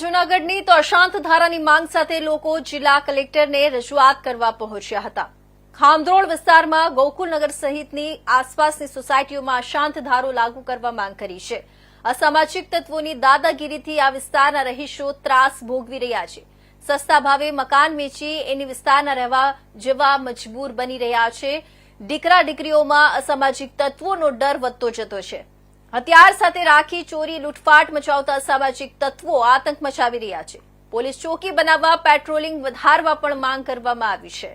જૂનાગઢની તો અશાંત ધારાની માંગ સાથે લોકો જિલ્લા કલેક્ટરને રજૂઆત કરવા પહોંચ્યા હતા. ખામદ્રોળ વિસ્તારમાં ગોકુલનગર સહિતની આસપાસની સોસાયટીઓમાં અશાંત ધારો લાગુ કરવા માંગ કરી છે. અસામાજિક તત્વોની દાદાગીરીથી આ વિસ્તારના રહીશો ત્રાસ ભોગવી રહ્યા છે. સસ્તા ભાવે મકાન વેચી એની વિસ્તારના રહેવા જેવા મજબૂર બની રહ્યા છે. દીકરા દીકરીઓમાં અસામાજિક તત્વોનો ડર વધતો જતો છે. હથિયાર સાથે રાખી ચોરી, લૂંટફાટ મચાવતા સામાજિક તત્વો આતંક મચાવી રહ્યા છે. પોલીસ ચોકી બનાવવા, પેટ્રોલિંગ વધારવા પણ માંગ કરવામાં આવી છે.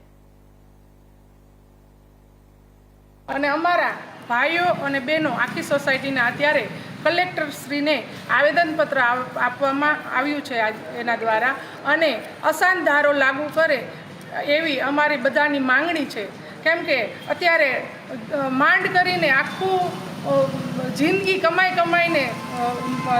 અને અમારા ભાઈઓ અને બહેનો આખી સોસાયટીના અત્યારે કલેક્ટરશ્રીને આવેદનપત્ર આપવામાં આવ્યું છે એના દ્વારા. અને અશાંત ધારો લાગુ કરે એવી અમારી બધાની માંગણી છે. કેમ કે અત્યારે માંડ કરીને આખું જિંદગી કમાઈ કમાઈને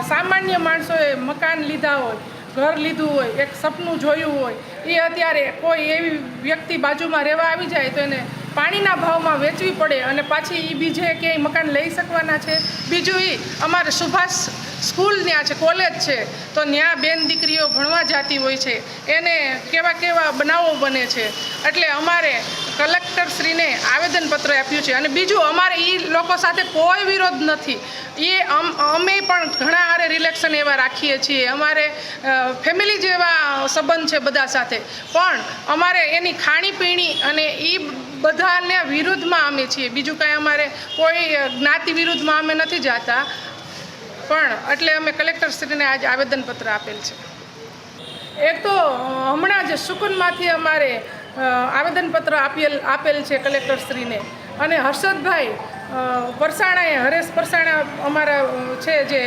સામાન્ય માણસોએ મકાન લીધા હોય, ઘર લીધું હોય, એક સપનું જોયું હોય, એ અત્યારે કોઈ એવી વ્યક્તિ બાજુમાં રહેવા આવી જાય તો એને પાણીના ભાવમાં વેચવી પડે અને પાછી એ બીજે ક્યાંય મકાન લઈ શકવાના છે, બીજું એ અમારે સુભાષ સ્કૂલ ત્યાં છે, કોલેજ છે, તો ત્યાં બેન દીકરીઓ ભણવા જતી હોય છે. એને કેવા કેવા બનાવો બને છે. એટલે અમારે કલેક્ટરશ્રીને આવેદનપત્ર આપ્યું છે. અને બીજું અમારે એ લોકો સાથે કોઈ વિરોધ નથી. એ અમ પણ ઘણા રિલેક્શન એવા રાખીએ છીએ. અમારે ફેમિલી જેવા સંબંધ છે બધા સાથે. પણ અમારે એની ખાણીપીણી અને એ બધાને વિરુદ્ધમાં અમે છીએ. બીજું કાંઈ અમારે કોઈ જ્ઞાતિ વિરુદ્ધમાં અમે નથી જાતા. પણ એટલે અમે કલેક્ટરશ્રીને આજે આવેદનપત્ર આપેલ છે. એક તો હમણાં જ સુકુનમાંથી અમારે આવેદનપત્ર આપેલ આપેલ છે કલેક્ટરશ્રીને. અને હર્ષદભાઈ પરસાણાએ, હરેશ પરસાણા અમારા છે જે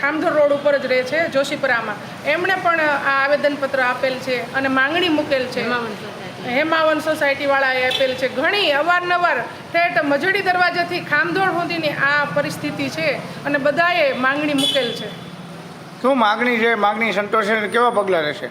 ખામધર રોડ ઉપર જ રહે છે જોશીપુરામાં. એમણે પણ આ આવેદનપત્ર આપેલ છે અને માંગણી મૂકેલ છે. હેમાવન સોસાયટીવાળાએ આપેલ છે. ઘણી અવારનવાર ઠેઠ મજડી દરવાજાથી ખામધોળ સુધીની આ પરિસ્થિતિ છે અને બધાએ માંગણી મૂકેલ છે. શું માગણી છે? માગણી સંતોષે કેવા પગલાં રહેશે